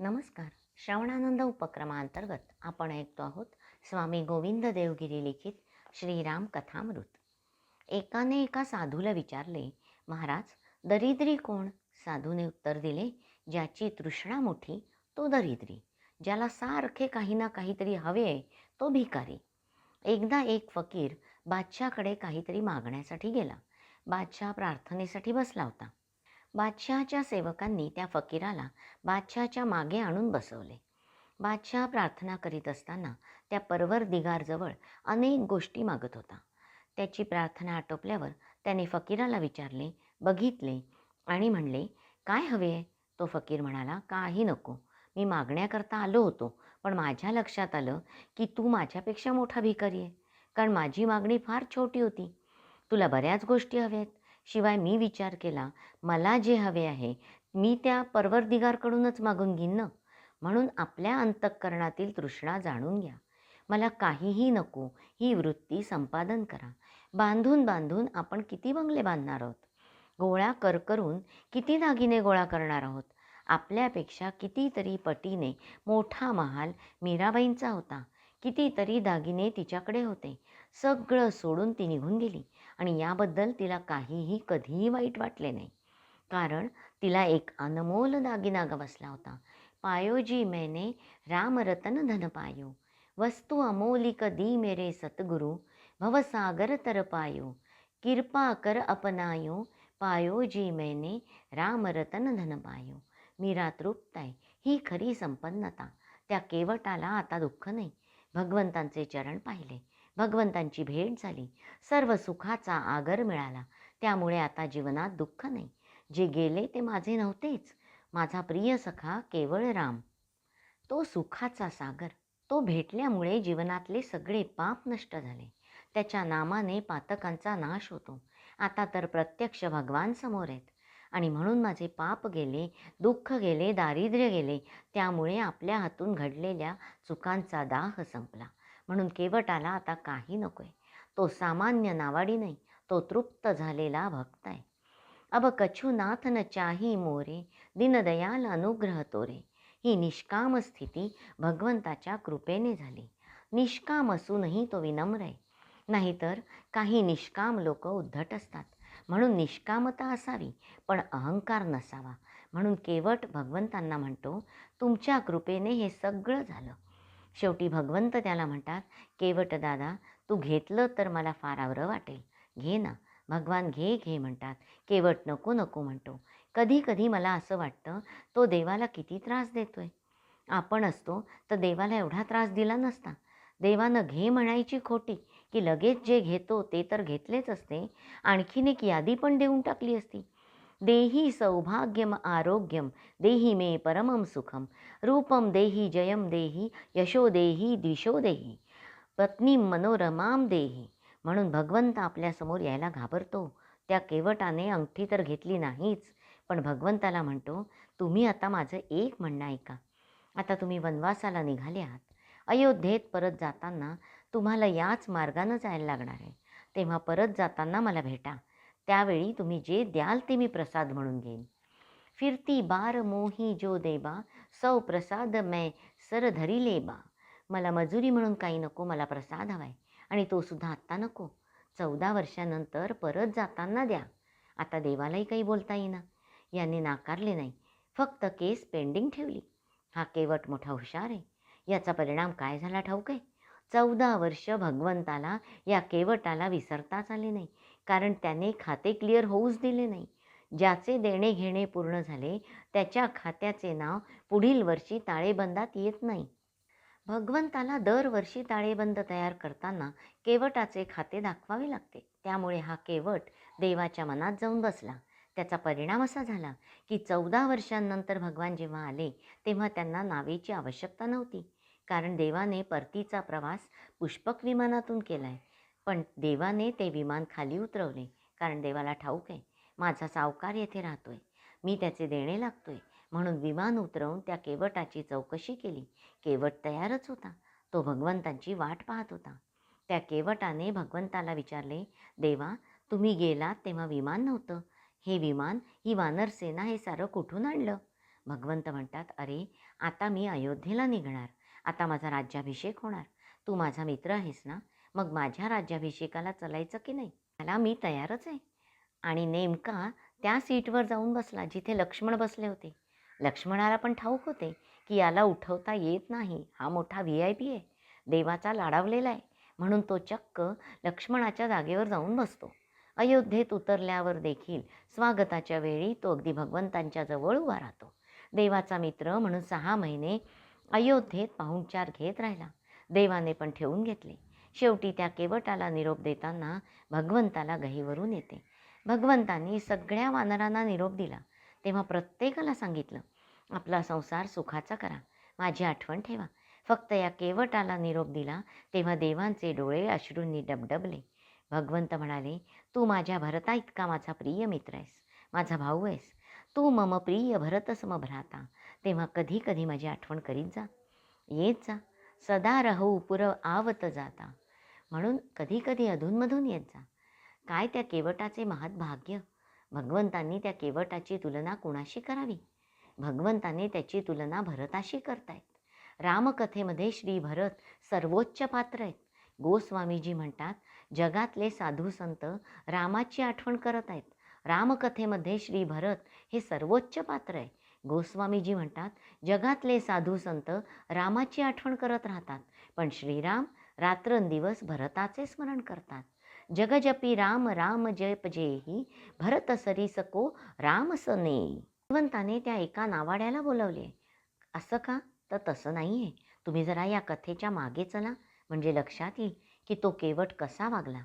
नमस्कार. श्रवणानंद उपक्रमांतर्गत आपण ऐकतो आहोत स्वामी गोविंद देवगिरी लिखित श्रीराम कथामृत. एकाने एका साधूला विचारले महाराज दरिद्री कोण? साधूने उत्तर दिले ज्याची तृष्णा मोठी तो दरिद्री. ज्याला सारखे काही ना काहीतरी हवे आहे तो भिकारी. एकदा एक फकीर बादशाकडे काहीतरी मागण्यासाठी गेला. बादशाह प्रार्थनेसाठी बसला होता. बादशहाच्या सेवकांनी त्या फकीराला बादशहाच्या मागे आणून बसवले. बादशहा प्रार्थना करीत असताना त्या परवर दिगारजवळ अनेक गोष्टी मागत होता. त्याची प्रार्थना आटोपल्यावर त्याने फकीराला विचारले बघितले आणि म्हणले काय हवे आहे? तो फकीर म्हणाला काही नको. मी मागण्याकरता आलो होतो पण माझ्या लक्षात आलं की तू माझ्यापेक्षा मोठा भिकारी आहे कारण माझी मागणी फार छोटी होती. तुला बऱ्याच गोष्टी हव्या आहेत शिवाय मी विचार केला मला जे हवे आहे मी त्या परवरदिगारकडूनच मागून घेईन ना? म्हणून आपल्या अंतःकरणातील तृष्णा जाणून घ्या. मला काहीही नको ही वृत्ती संपादन करा. बांधून बांधून आपण किती बंगले बांधणार आहोत? गोळा कर करून किती दागिने गोळा करणार आहोत? आपल्यापेक्षा कितीतरी पटीने मोठा महाल मीराबाईंचा होता. कितीतरी दागिने तिच्याकडे होते. सगळं सोडून ती निघून गेली. आणि याबद्दल तिला काहीही कधीही वाईट वाटले नाही. कारण तिला एक अनमोल दागिना गवसला होता. पायोजी मैंने रामरतन धन पायो. वस्तू अमोलिक दी मेरे सतगुरु भवसागर तर पायो. किरपा कर अपनायो पायोजी मैंने मैने रामरतन धन पायो. मीरा तृप्त आहे ही खरी संपन्नता. त्या केवटाला आता दुःख नाही. भगवंतांचे चरण पाहिले. भगवंतांची भेट झाली. सर्व सुखाचा आगर मिळाला. त्यामुळे आता जीवनात दुःख नाही. जे गेले ते माझे नव्हतेच. माझा प्रिय सखा केवळ राम. तो सुखाचा सागर. तो भेटल्यामुळे जीवनातले सगळे पाप नष्ट झाले. त्याच्या नामाने पातकांचा नाश होतो. आता तर प्रत्यक्ष भगवान समोर आहेत. आणि म्हणून माझे पाप गेले दुःख गेले दारिद्र्य गेले त्यामुळे आपल्या हातून घडलेल्या चुकांचा दाह संपला. म्हणून केवटाला आता काही नको आहे तो सामान्य नावाडी नाही तो तृप्त झालेला भक्त आहे. अब कछुनाथ चाही मोरे दीनदयाल अनुग्रह तोरे. ही निष्काम स्थिती भगवंताच्या कृपेने झाली. निष्काम असूनही तो विनम्र आहे. नाहीतर काही निष्काम लोक उद्धट असतात. म्हणून निष्कामता असावी पण अहंकार नसावा. म्हणून केवट भगवंतांना म्हणतो तुमच्या कृपेने हे सगळं झालं. शेवटी भगवंत त्याला म्हणतात केवट दादा तू घेतलं तर मला फार आवरं वाटेल. घे ना. भगवान घे घे म्हणतात. केवट नको नको म्हणतो. कधी कधी मला असं वाटतं तो देवाला किती त्रास देतो आहे आपण असतो तर देवाला एवढा त्रास दिला नसता. देवानं घे म्हणायची खोटी की लगेच जे घेतो ते तर घेतलेच असते. आणखीन एक यादी पण देऊन टाकली असती. देही सौभाग्यम आरोग्यम देही मे परमम सुखम। रूपम देही जयम देही यशो देही द्विशो देही। पत्नी मनोरमाम देही। म्हणून भगवंत आपल्यासमोर यायला घाबरतो. त्या केवटाने अंगठी तर घेतली नाहीच पण भगवंताला म्हणतो तुम्ही आता माझं एक म्हणणं ऐका. आता तुम्ही वनवासाला निघाले आहात अयोध्येत परत जाताना तुम्हाला याच मार्गानं जायला लागणार आहे. तेव्हा परत जाताना मला भेटा. त्यावेळी तुम्ही जे द्याल ते मी प्रसाद म्हणून घेईन. फिरती बार मोही जो देबा सौ प्रसाद मै सर धरिले लेबा. मला मजुरी म्हणून काही नको मला प्रसाद हवाय. आणि तो सुद्धा आत्ता नको. चौदा वर्षानंतर परत जाताना द्या. आता देवालाही काही बोलता येईना. याने नाकारले नाही. फक्त केस पेंडिंग ठेवली. हा केवट मोठा हुशार आहे. याचा परिणाम काय झाला ठाऊक आहे? चौदा वर्ष भगवंताला या केवटाला विसरताच आले नाही. कारण त्याने खाते क्लिअर होऊच दिले नाही. ज्याचे देणे घेणे पूर्ण झाले त्याच्या खात्याचे नाव पुढील वर्षी ताळेबंदात येत नाही. भगवंताला दरवर्षी ताळेबंद तयार करताना केवटाचे खाते दाखवावे लागते. त्यामुळे हा केवट देवाच्या मनात जाऊन बसला. त्याचा परिणाम असा झाला की चौदा वर्षांनंतर भगवान जेव्हा आले तेव्हा त्यांना नावेची आवश्यकता नव्हती. कारण देवाने परतीचा प्रवास पुष्पक विमानातून केला आहे पण देवाने ते विमान खाली उतरवले कारण देवाला ठाऊक आहे माझा सावकार येथे राहतो आहे मी त्याचे देणे लागतो आहे म्हणून विमान उतरवून त्या केवटाची चौकशी केली. केवट तयारच होता. तो भगवंतांची वाट पाहत होता. त्या केवटाने भगवंताला विचारले देवा तुम्ही गेलात तेव्हा विमान नव्हतं. हे विमान ही वानरसेना हे सारं कुठून आणलं? भगवंत म्हणतात अरे आता मी अयोध्येला निघणार. आता माझा राज्याभिषेक होणार. तू माझा मित्र आहेस ना? मग माझ्या राज्याभिषेकाला चलायचं की नाही? मला मी तयारच आहे. आणि नेमका त्या सीटवर जाऊन बसला जिथे लक्ष्मण बसले होते. लक्ष्मणाला पण ठाऊक होते की याला उठवता येत नाही. हा मोठा व्ही आय पी आहे. देवाचा लाडावलेला आहे. म्हणून तो चक्क लक्ष्मणाच्या जागेवर जाऊन बसतो. अयोध्येत उतरल्यावर देखील स्वागताच्या वेळी तो अगदी भगवंतांच्या जवळ उभा राहतो. देवाचा मित्र म्हणून सहा महिने अयोध्येत पाहुणचार घेत राहिला. देवाने पण ठेवून घेतले. शेवटी त्या केवटाला निरोप देताना भगवंताला गहीवरून येते. भगवंतांनी सगळ्या वानरांना निरोप दिला. तेव्हा प्रत्येकाला सांगितलं आपला संसार सुखाचा करा. माझी आठवण ठेवा. फक्त या केवटाला निरोप दिला तेव्हा देवांचे डोळे अश्रूंनी डबडबले. भगवंत म्हणाले तू माझ्या भरता इतका माझा प्रिय मित्र आहेस. माझा भाऊ आहेस. तू मम प्रिय भरतसम भ्राता. तेव्हा कधी कधी माझी आठवण करीत जा. येत जा. सदा रहो पुर आवत जाता. म्हणून कधीकधी अधूनमधून येत जा. काय त्या केवटाचे महत् भाग्य? भगवंतांनी त्या केवटाची तुलना कुणाशी करावी? भगवंताने त्याची तुलना भरताशी करतायत. रामकथेमध्ये श्री भरत सर्वोच्च पात्र आहेत. गोस्वामीजी म्हणतात जगातले साधू संत रामाची आठवण करत आहेत. रामकथेमध्ये श्री भरत हे सर्वोच्च पात्र आहे. गोस्वामीजी म्हणतात जगातले साधू संत रामाची आठवण करत राहतात. पण श्रीराम रात्रंदिवस भरताचे स्मरण करतात. जगजपी राम राम जप जेही भरत सरी सको राम सने. भगवंताने त्या एका नावाड्याला बोलवले. असं का? तर तसं नाही आहे तुम्ही जरा या कथेच्या मागे चला. म्हणजे लक्षात येईल की तो केवट कसा वागला.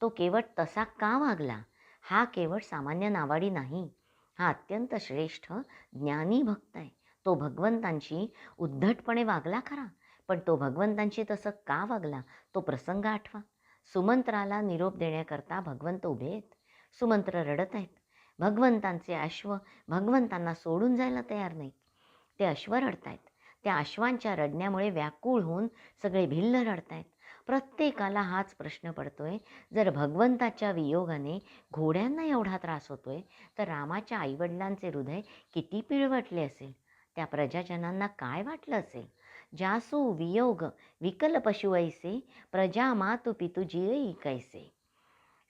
तो केवट तसा का वागला? हा केवट सामान्य नावाडी नाही. हा अत्यंत श्रेष्ठ ज्ञानी भक्त आहे. तो भगवंतांशी उद्धटपणे वागला खरा. पण तो भगवंतांशी तसं का वागला? तो प्रसंग आठवा. सुमंत्राला निरोप देण्याकरता भगवंत उभे आहेत. सुमंत्र रडत आहेत. भगवंतांचे अश्व भगवंतांना सोडून जायला तयार नाहीत. ते अश्व रडतायत. त्या अश्वांच्या रडण्यामुळे व्याकुळ होऊन सगळे भिल्ल रडतायत. प्रत्येकाला हाच प्रश्न पडतोय जर भगवंताच्या वियोगाने घोड्यांना एवढा त्रास होतोय तर रामाच्या आईवडिलांचे हृदय किती पिळवटले असेल? त्या प्रजाजनांना काय वाटलं असेल? जासू वियोग विकल पशु ऐसे प्रजा मातु पितु जिरई कैसे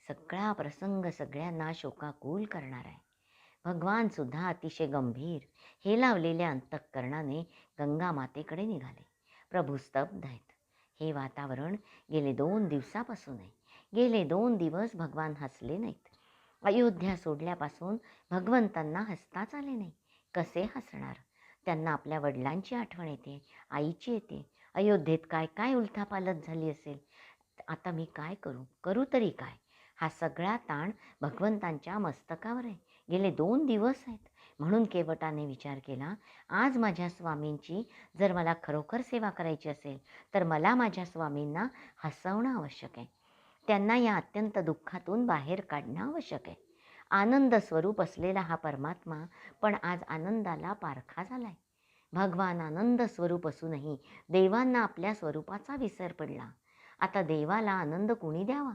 सगळा प्रसंग सगळ्यांना शोकाकुल करणार आहे भगवानसुद्धा अतिशय गंभीर हे लावलेल्या अंतःकरणाने गंगा मातेकडे निघाले प्रभू स्तब्ध आहेत हे वातावरण गेले दोन दिवसापासून आहे गेले दोन दिवस भगवान हसले नाहीत अयोध्या सोडल्यापासून भगवंतांना हसताच आले नाही कसे हसणार त्यांना आपल्या वडिलांची आठवण येते आईची येते. अयोध्येत काय काय उलथापालत झाली असेल? आता मी काय करू? करू तरी काय? हा सगळा ताण भगवंतांच्या मस्तकावर आहे. गेले दोन दिवस आहेत. म्हणून केवटाने विचार केला आज माझ्या स्वामींची जर मला खरोखर सेवा करायची असेल तर मला माझ्या स्वामींना हसवणं आवश्यक आहे. त्यांना या अत्यंत दुःखातून बाहेर काढणं आवश्यक आहे. आनंद स्वरूप असलेला हा परमात्मा पण आज आनंदाला पारखा झाला आहे भगवान आनंद स्वरूप असूनही देवांना आपल्या स्वरूपाचा विसर पडला. आता देवाला आनंद कुणी द्यावा?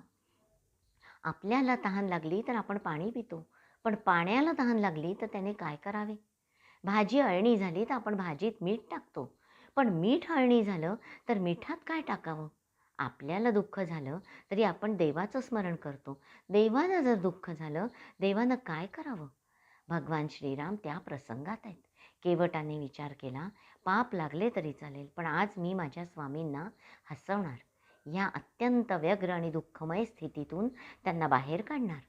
आपल्याला तहान लागली तर आपण पाणी पितो. पण पाण्याला तहान लागली तर त्याने काय करावे? भाजी अळणी झाली तर आपण भाजीत मीठ टाकतो. पण मीठ अळणी झालं तर मिठात काय टाकावं? आपल्याला दुःख झालं तरी आपण देवाचं स्मरण करतो. देवाला जर दुःख झालं देवानं काय करावं? भगवान श्रीराम त्या प्रसंगात आहेत. केवटाने विचार केला पाप लागले तरी चालेल पण आज मी माझ्या स्वामींना हसवणार. या अत्यंत व्यग्र आणि दुःखमय स्थितीतून त्यांना बाहेर काढणार.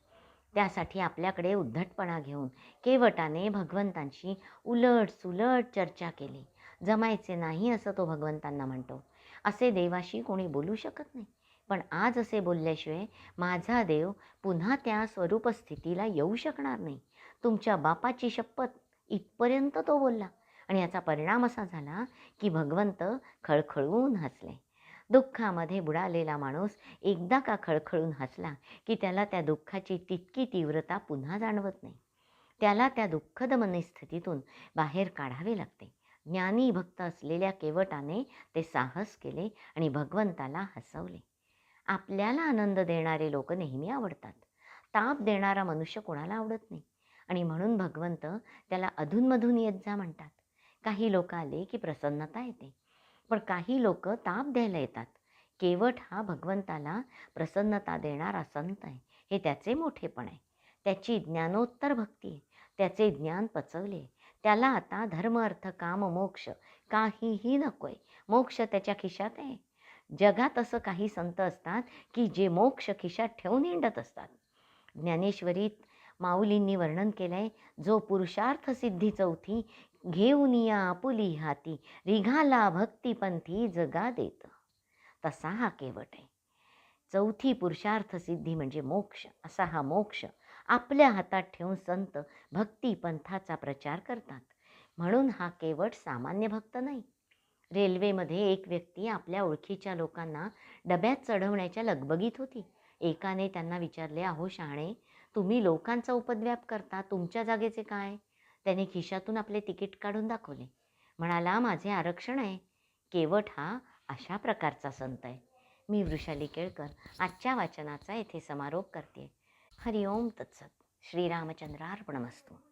त्यासाठी आपल्याकडे उद्धटपणा घेऊन केवटाने भगवंतांशी उलट सुलट चर्चा केली. जमायचे नाही असं तो भगवंतांना म्हणतो. असे देवाशी कोणी बोलू शकत नाही. पण आज असे बोलल्याशिवाय माझा देव पुन्हा त्या स्वरूप स्थितीला येऊ शकणार नाही. तुमच्या बापाची शपथ इथपर्यंत तो बोलला आणि याचा परिणाम असा झाला की भगवंत खळखळून हसले. दुःखामध्ये बुडालेला माणूस एकदा का खळखळून हसला की त्याला त्या दुःखाची तितकी तीव्रता पुन्हा जाणवत नाही. त्याला त्या दुःखद मनस्थितीतून बाहेर काढावे लागते. ज्ञानी भक्त असलेल्या केवटाने ते साहस केले आणि भगवंताला हसवले. आपल्याला आनंद देणारे लोक नेहमी आवडतात. ताप देणारा मनुष्य कोणाला आवडत नाही. आणि म्हणून भगवंत त्याला अधूनमधून येत जा म्हणतात. काही लोक आले की प्रसन्नता येते. पण काही लोक ताप द्यायला येतात. केवट हा भगवंताला प्रसन्नता देणारा संत आहे. हे त्याचे मोठेपण आहे. त्याची ज्ञानोत्तर भक्ती आहे. त्याचे ज्ञान पचवले. त्याला आता धर्म अर्थ काम मोक्ष काहीही नको आहे मोक्ष त्याच्या खिशात आहे. जगात असं काही संत असतात की जे मोक्ष खिशात ठेवून हिंडत असतात. ज्ञानेश्वरीत माऊलींनी वर्णन केलं आहे जो पुरुषार्थ सिद्धी चौथी घेऊन या आपुली हाती रिघाला भक्तिपंथी जगा देत. तसा हा केवट आहे. चौथी पुरुषार्थ सिद्धी म्हणजे मोक्ष. असा हा मोक्ष आपल्या हातात ठेवून संत भक्ती पंथाचा प्रचार करतात. म्हणून हा केवट सामान्य भक्त नाही. रेल्वेमध्ये एक व्यक्ती आपल्या ओळखीच्या लोकांना डब्यात चढवण्याच्या लगबगीत होती. एकाने त्यांना विचारले अहो शहाणे तुम्ही लोकांचा उपद्व्याप करता तुमच्या जागेचे काय? त्याने खिशातून आपले तिकीट काढून दाखवले. म्हणाला माझे आरक्षण आहे. केवट हा अशा प्रकारचा संत आहे. मी वृषाली केळकर आजच्या वाचनाचा येथे समारोप करते हरिओम तत्सत. श्रीरामचंद्रार्पणमस्तू.